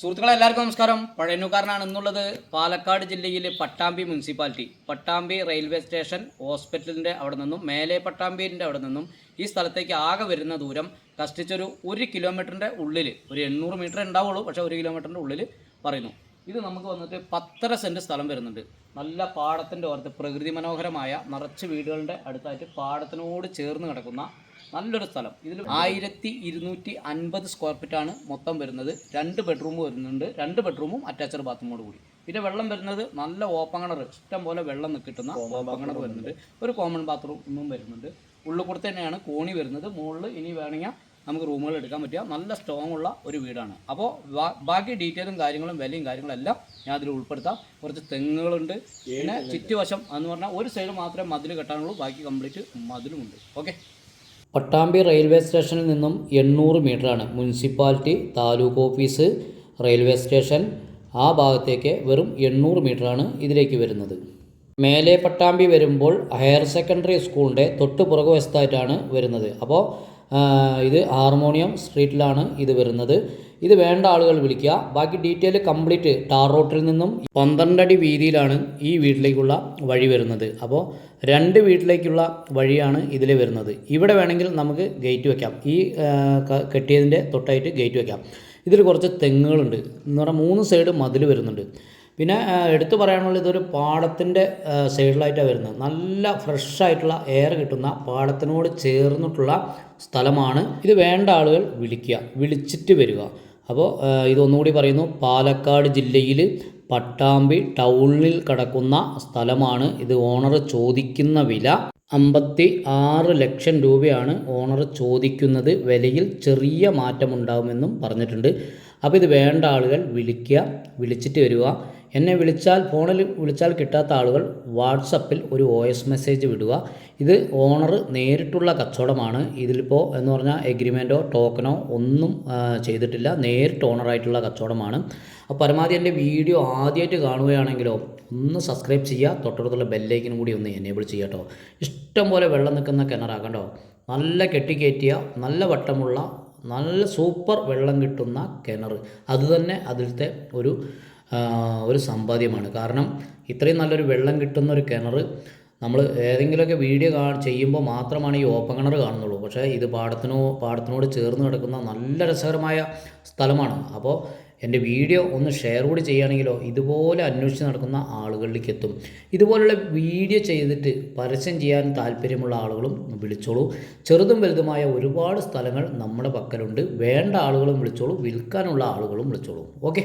സുഹൃത്തുക്കളെ എല്ലാവർക്കും നമസ്കാരം. പഴയനുകാരനാണ് എന്നുള്ളത് പാലക്കാട് ജില്ലയിലെ Pattambi municipality. Pattambi railway station ഹോസ്പിറ്റലിന്റെ അവിടെ നിന്നും മേലെ പട്ടാമ്പിന്റെ അവിടെ നിന്നും ഈ സ്ഥലത്തേക്ക് ആകെ വരുന്ന ദൂരം കഷ്ടിച്ചൊരു ഒരു കിലോമീറ്ററിന്റെ ഉള്ളിൽ ഒരു എണ്ണൂറ് മീറ്റർ ഉണ്ടാവുള്ളൂ പക്ഷേ ഒരു കിലോമീറ്ററിന്റെ ഉള്ളിൽ പറയുന്നു. ഇത് നമുക്ക് വന്നിട്ട് പത്തര സെന്റ് സ്ഥലം വരുന്നുണ്ട്. നല്ല പാടത്തിന്റെ ഓരത്ത് പ്രകൃതി മനോഹരമായ നിറച്ച് വീടുകളുടെ അടുത്തായിട്ട് പാടത്തിനോട് ചേർന്ന് കിടക്കുന്ന നല്ലൊരു സ്ഥലം. ഇതിൽ ആയിരത്തി ഇരുന്നൂറ്റി അൻപത് സ്ക്വയർ ഫീറ്റാണ് മൊത്തം വരുന്നത്. രണ്ട് ബെഡ്റൂം വരുന്നുണ്ട്. രണ്ട് ബെഡ്റൂമും അറ്റാച്ച്ഡ് ബാത്റൂമോട് കൂടി. പിന്നെ വെള്ളം വരുന്നത് നല്ല ഓപ്പൺ കിണർ ഇഷ്ടം പോലെ വെള്ളം കിട്ടുന്ന ഓപ്പൺ കിണർ വരുന്നുണ്ട്. ഒരു കോമൺ ബാത്റൂമും വരുന്നുണ്ട്. ഉള്ളിൽ കൂടെ തന്നെയാണ് കോണി വരുന്നത്. മുകളിൽ ഇനി വേണമെങ്കിൽ നമുക്ക് റൂമുകൾ എടുക്കാൻ പറ്റിയ നല്ല സ്ട്രോങ് ഉള്ള ഒരു വീടാണ്. അപ്പോൾ ബാക്കി ഡീറ്റെയിലും കാര്യങ്ങളും വിലയും കാര്യങ്ങളെല്ലാം ഞാൻ അതിൽ ഉൾപ്പെടുത്താം. കുറച്ച് തെങ്ങുകളുണ്ട്. പിന്നെ ചുറ്റുവശം എന്ന് പറഞ്ഞാൽ ഒരു സൈഡ് മാത്രമേ മതിൽ കെട്ടാനുള്ളൂ ബാക്കി കംപ്ലീറ്റ് മതിലുമുണ്ട്. ഓക്കെ പട്ടാമ്പി റെയിൽവേ സ്റ്റേഷനിൽ നിന്നും എണ്ണൂറ് മീറ്ററാണ് municipality taluk office railway station ആ ഭാഗത്തേക്ക് വെറും എണ്ണൂറ് മീറ്ററാണ് ഇതിലേക്ക് വരുന്നത്. മേലെ പട്ടാമ്പി വരുമ്പോൾ ഹയർ സെക്കൻഡറി സ്കൂളിന്റെ തൊട്ട് പുറകുവശത്തായിട്ടാണ് വരുന്നത്. അപ്പോൾ ഇത് ഹാർമോണിയം സ്ട്രീറ്റിലാണ് ഇത് വരുന്നത്. ഇത് വേണ്ട ആളുകൾ വിളിക്കുക. ബാക്കി ഡീറ്റെയിൽ കംപ്ലീറ്റ് ടാർ റോട്ടിൽ നിന്നും പന്ത്രണ്ടടി വീതിയിലാണ് ഈ വീട്ടിലേക്കുള്ള വഴി വരുന്നത്. അപ്പോൾ രണ്ട് വീട്ടിലേക്കുള്ള വഴിയാണ് ഇതിൽ വരുന്നത്. ഇവിടെ വേണമെങ്കിൽ നമുക്ക് ഗേറ്റ് വയ്ക്കാം ഈ കെട്ടിയതിന്റെ തൊട്ടായിട്ട് ഗേറ്റ് വയ്ക്കാം ഇതിൽ കുറച്ച് തെങ്ങുകളുണ്ട്. എന്ന് പറഞ്ഞാൽ മൂന്ന് സൈഡ് മതിൽ വരുന്നുണ്ട്. പിന്നെ എടുത്തു പറയാനുള്ള ഇതൊരു പാടത്തിന്റെ സൈഡിലായിട്ടാണ് വരുന്നത്. നല്ല ഫ്രഷ് ആയിട്ടുള്ള എയർ കിട്ടുന്ന പാടത്തിനോട് ചേർന്നിട്ടുള്ള സ്ഥലമാണ്. ഇത് വേണ്ട ആളുകൾ വിളിക്കുക. വിളിച്ചിട്ട് വരിക. അപ്പോൾ ഇതൊന്നുകൂടി പറയുന്നു. പാലക്കാട് ജില്ലയിൽ പട്ടാമ്പി ടൗണിൽ കിടക്കുന്ന സ്ഥലമാണ്. ഇത് ഓണർ ചോദിക്കുന്ന വില അമ്പത്തി ആറ് ലക്ഷം രൂപയാണ് ഓണർ ചോദിക്കുന്നത്. വിലയിൽ ചെറിയ മാറ്റമുണ്ടാകുമെന്നും പറഞ്ഞിട്ടുണ്ട്. അപ്പോൾ ഇത് വേണ്ട ആളുകൾ വിളിക്കുക. വിളിച്ചിട്ട് വരിക. എന്നെ വിളിച്ചാൽ ഫോണിൽ വിളിച്ചാൽ കിട്ടാത്ത ആളുകൾ വാട്സപ്പിൽ ഒരു വോയിസ് മെസ്സേജ് വിടുക. ഇത് ഓണർ നേരിട്ടുള്ള കച്ചവടമാണ്. ഇതിലിപ്പോൾ എന്ന് പറഞ്ഞാൽ എഗ്രിമെന്റോ ടോക്കനോ ഒന്നും ചെയ്തിട്ടില്ല. നേരിട്ട് ഓണറായിട്ടുള്ള കച്ചവടമാണ്. അപ്പോൾ പരമാവധി എന്റെ വീഡിയോ ആദ്യമായിട്ട് കാണുകയാണെങ്കിലോ ഒന്ന് സബ്സ്ക്രൈബ് ചെയ്യുക. തൊട്ടടുത്തുള്ള ബെല്ലൈക്കിനും കൂടി ഒന്ന് എനേബിൾ ചെയ്യുക കേട്ടോ. ഇഷ്ടം പോലെ വെള്ളം നിൽക്കുന്ന കിണറാക്കണ്ടോ നല്ല കെട്ടിക്കയറ്റിയ നല്ല വട്ടമുള്ള നല്ല സൂപ്പർ വെള്ളം കിട്ടുന്ന കിണർ അതുതന്നെ അതിലത്തെ ഒരു ഒരു സമ്പാദ്യമാണ്. കാരണം ഇത്രയും നല്ലൊരു വെള്ളം കിട്ടുന്ന ഒരു കിണർ നമ്മൾ ഏതെങ്കിലുമൊക്കെ വീഡിയോ കാ ചെയ്യുമ്പോൾ മാത്രമാണ് ഈ ഓപ്പൺ കിണർ കാണുന്നുള്ളൂ. പക്ഷേ ഇത് പാടത്തിനോ പാടത്തിനോട് ചേർന്ന് കിടക്കുന്ന നല്ല രസകരമായ സ്ഥലമാണ്. അപ്പോൾ എന്റെ വീഡിയോ ഒന്ന് ഷെയർ കൂടി ചെയ്യുകയാണെങ്കിലോ ഇതുപോലെ അന്വേഷിച്ച് നടക്കുന്ന ആളുകളിലേക്ക് എത്തും. ഇതുപോലുള്ള വീഡിയോ ചെയ്തിട്ട് പരസ്യം ചെയ്യാൻ താല്പര്യമുള്ള ആളുകളും വിളിച്ചോളൂ. ചെറുതും വലുതുമായ ഒരുപാട് സ്ഥലങ്ങൾ നമ്മുടെ പക്കലുണ്ട്. വേണ്ട ആളുകളും വിളിച്ചോളൂ. വിൽക്കാനുള്ള ആളുകളും വിളിച്ചോളൂ. ഓക്കെ?